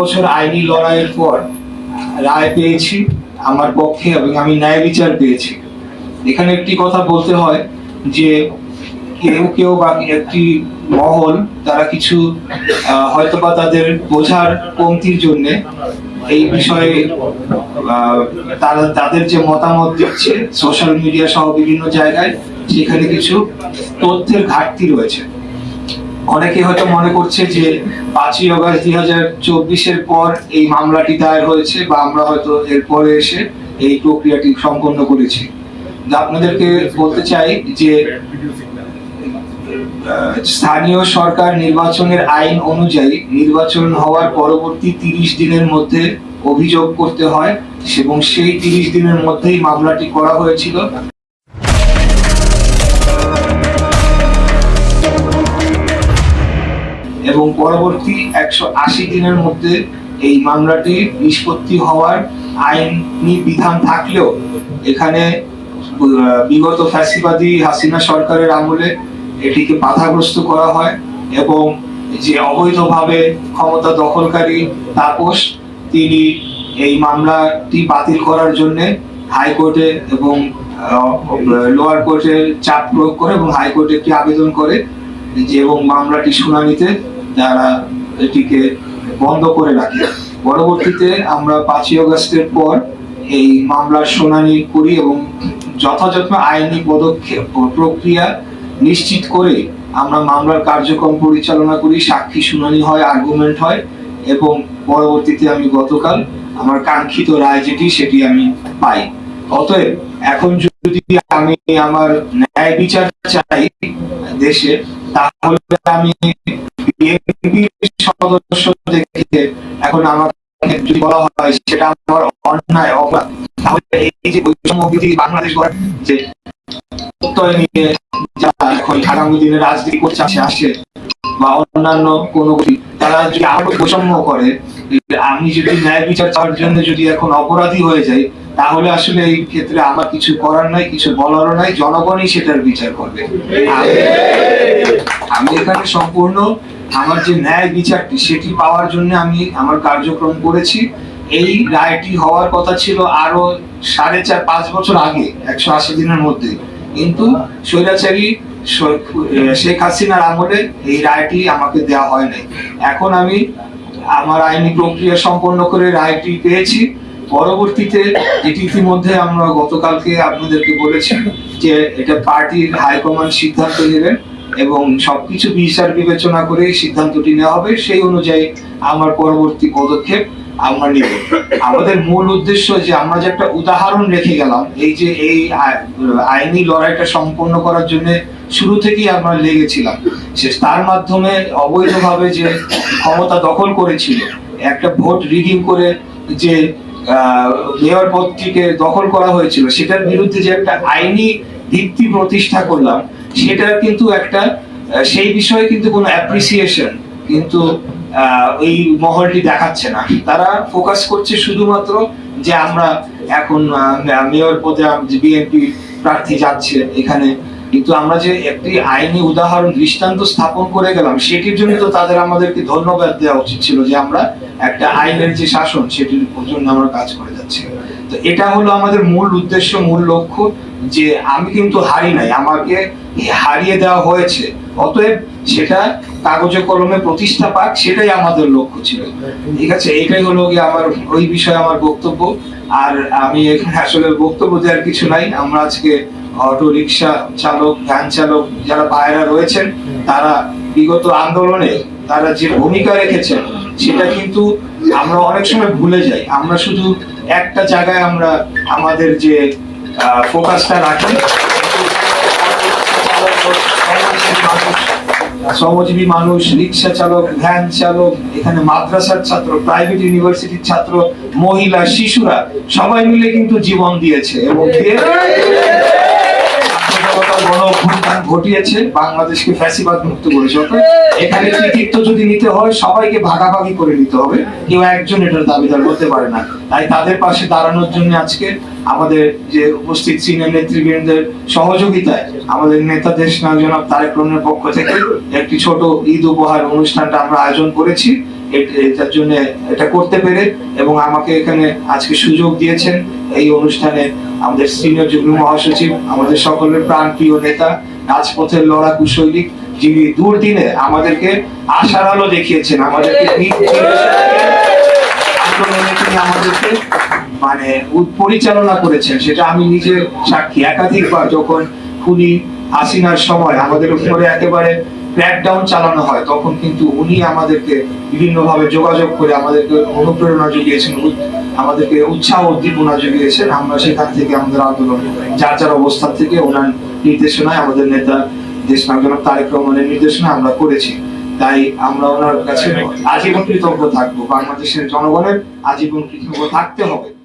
বছর আইনি লড়াইয়ের পর রায় পেয়েছি আমার পক্ষে এবং আমি ন্যায় বিচার পেয়েছি। এখানে একটি কথা বলতে হয় যে কেউ কেউ বা একটি মহল তারা কিছু আহ, হয়তোবা তাদের বোঝার কমতির জন্য এই বিষয়ে তারা তাদের যে মতামত দিচ্ছে সোশ্যাল মিডিয়া সহ বিভিন্ন জায়গায় সেখানে কিছু তথ্যের ঘাটতি রয়েছে। অনেকে হয়তো মনে করছে যে পাঁচই অগস্ট দুই হাজার চব্বিশের পর এই মামলাটি দায়ের হয়েছে বা আমরা হয়তো এরপরে এসে এই প্রক্রিয়াটি সম্পন্ন করেছি। আপনাদেরকে বলতে চাই যে স্থানীয় সরকার নির্বাচনের আইন অনুযায়ী নির্বাচন হওয়ার পরবর্তী তিরিশ দিনের মধ্যে অভিযোগ করতে হয় এবং সেই তিরিশ দিনের মধ্যেই মামলাটি করা হয়েছিল। এবং পরবর্তী একশো আশি দিনের মধ্যে এই মামলাটি নিষ্পত্তি হওয়ার আইনি বিধান থাকলেও এখানে বিগত ফ্যাসিবাদী হাসিনা সরকারের আমলে এটিকে বাধাগ্রস্ত করা হয় এবং যে অবৈধভাবে ক্ষমতা দখলকারী তাপস, তিনি এই মামলাটি বাতিল করার জন্যে হাইকোর্টে এবং লোয়ার কোর্টের চাপ প্রয়োগ করে এবং হাইকোর্টে একটি আবেদন করে যে এবং মামলাটি শুনানিতে তারা এটিকে বন্ধ করে রাখে। পরবর্তীতে আমরা পাঁচই অগস্টের পর এই মামলার শুনানি করি এবং যথাযথ আইনি পদক্ষেপ প্রক্রিয়া নিশ্চিত করে আমরা মামলার কার্যক্রম পরিচালনা করি, সাক্ষী শুনানি হয় আর্গুমেন্ট হয় এবং পরবর্তীতে আমি গতকাল আমার কাঙ্ক্ষিত রায় যেটি, সেটি আমি পাই। অতএব এখন যদি আমি আমার ন্যায় বিচার চাই দেশে তাহলে আমি সদস্য এখন সেটা আমার অন্যায় বাংলাদেশ যে নিয়ে যারা এখন রাজনীতি করছে আসে বা অন্যান্য কোনো তারা যদি আরও বৈষম্য করে আমি যদি ন্যায় বিচার চাওয়ার জন্য যদি এখন অপরাধী হয়ে যাই, তাহলে আসলে এই ক্ষেত্রে আমার কিছু করার নাই, কিছু বলারও নাই, জনগণই সেটার বিচার করবে। আমি- এখানে সম্পূর্ণ আমার যে ন্যায় বিচারটি সেটি পাওয়ার জন্য আমি আমার কার্যক্রম করেছি। এই রায়টি হওয়ার কথা ছিল আরও সাড়ে চার, পাঁচ বছর আগে, একশো আশি দিনের মধ্যে। কিন্তু স্বৈরাচারী শেখ হাসিনার আমলে এই রায়টি আমাকে দেওয়া হয় নাই। এখন আমি আমার আইনি প্রক্রিয়া সম্পন্ন করে রায়টি পেয়েছি। পরবর্তীতে এটি ইতিমধ্যে আমরা গতকালকে আপনাদেরকে বলেছি যে এটা পার্টির হাইকমান্ড সিদ্ধান্ত নেবেন এবং সবকিছু বিচার বিবেচনা করে সিদ্ধান্তটি নেওয়া হবে। সেই অনুযায়ী আমার পরবর্তী পদক্ষেপ আমরা নেব। আমাদের মূল উদ্দেশ্য যে আমরা যে একটা উদাহরণ রেখে গেলাম, এই যে এই আই- আইনি লড়াইটা সম্পন্ন করার জন্য শুরু থেকেই আমরা লেগেছিলাম। সে তার মাধ্যমে অবৈধভাবে যে ক্ষমতা দখল করেছিল, একটা ভোট রিগিং করে যে মেয়র পদটিকে দখল করা হয়েছিল, সেটার বিরুদ্ধে যে একটা আইনি ভিত্তি প্রতিষ্ঠা করলাম, সেটার কিন্তু একটা সেই বিষয়ে কিন্তু কোনো অ্যাপ্রিসিয়েশন কিন্তু ওই মহলটি দেখাচ্ছে না। তারা ফোকাস করছে শুধুমাত্র যে আমরা এখন মেয়র পদে বিএনপি প্রার্থী যাচ্ছে, এখানে কিন্তু আমরা যে একটি আইনি উদাহরণ, দৃষ্টান্ত স্থাপন করে গেলাম, সেটির জন্য তো তাদের আমাদেরকে ধন্যবাদ দেওয়া উচিত ছিল যে আমরা একটা আইনের যে শাসন, সেটির জন্য আমরা কাজ করে যাচ্ছি। তো এটা হলো আমাদের মূল উদ্দেশ্য, মূল লক্ষ্য যে আমি কিন্তু হারি নাই, আমাকে হারিয়ে দেওয়া হয়েছে। অতএব সেটা কাগজে কলমে প্রতিষ্ঠা পাক, সেটাই আমাদের লক্ষ্য ছিল। ঠিক আছে এটাই হলো গিয়ে আমার, ওই বিষয়ে আমার বক্তব্য। আর আমি এখানে আসলে বক্তব্য দেওয়ার কিছু নাই, আমরা আজকে অটো রিক্সা চালক, ভ্যান চালক যারা বাইরা রয়েছেন, তারা বিগত আন্দোলনে তারা যে ভূমিকা রেখেছেন, সেটা কিন্তু আমরা অনেক সময় ভুলে যাই। আমরা শুধু একটা জায়গায় আমরা আমাদের যে ফোকাসটা রাখি, শ্রমজীবী মানুষ, রিক্সা চালক, ভ্যান চালক, এখানে মাদ্রাসার ছাত্র প্রাইভেট ইউনিভার্সিটির ছাত্র, মহিলা, শিশুরা, সবাই মিলে কিন্তু জীবন দিয়েছে এবং দিয়ে ছাত্র জনতার গণ অভ্যুত্থান ঘটিয়েছে বাংলাদেশকে ফ্যাসিবাদ মুক্ত করেছে। এখানে কৃতিত্ব যদি নিতে হয় সবাইকে ভাগাভাগি করে নিতে হবে। কেউ একজন এটার দাবিদার করতে পারে না। তাই তাদের পাশে দাঁড়ানোর জন্য আজকে আমাদের যে উপস্থিত সিনিয়র নেতৃবৃন্দের সহযোগিতায় আমাদের নেতা দেশ নায়ক জনাব তারেক রহমানের পক্ষ থেকে একটি ছোট ঈদ উপহার অনুষ্ঠানটা আমরা আয়োজন করেছি। এটার জন্য এটা করতে পেরে এবং আমাকে এখানে আজকে সুযোগ দিয়েছেন। এই অনুষ্ঠানে আমাদের সিনিয়র যুগ্ম মহাসচিব, আমাদের সকলের প্রাণপ্রিয় নেতা, রাজপথের লড়াকু সৈনিক, যিনি দুর্দিনে আমাদেরকে আশার আলো দেখিয়েছেন, আমাদেরকে আমাদেরকে মানে পরিচালনা করেছেন, সেটা আমি নিজে সাক্ষী। একাধিকবার যখন খুনি হাসিনার সময় আমাদের উপরে একেবারে ক্র্যাকডাউন চালানো হয় তখন কিন্তু উনি আমাদেরকে বিভিন্ন ভাবে যোগাযোগ করে আমাদেরকে অনুপ্রেরণা জুগিয়েছেন আমাদেরকে উৎসাহ উদ্দীপনা জুগিয়েছেন। আমরা সেখান থেকে আমাদের আন্দোলন যার যার অবস্থান থেকে ওনার নির্দেশনায় আমাদের নেতা দেশ নায়ক তারেক রহমানের নির্দেশনায় আমরা করেছি। তাই আমরা ওনার কাছে আজীবন কৃতজ্ঞ থাকব। বাংলাদেশের জনগণের আজীবন কৃতজ্ঞ থাকতে হবে।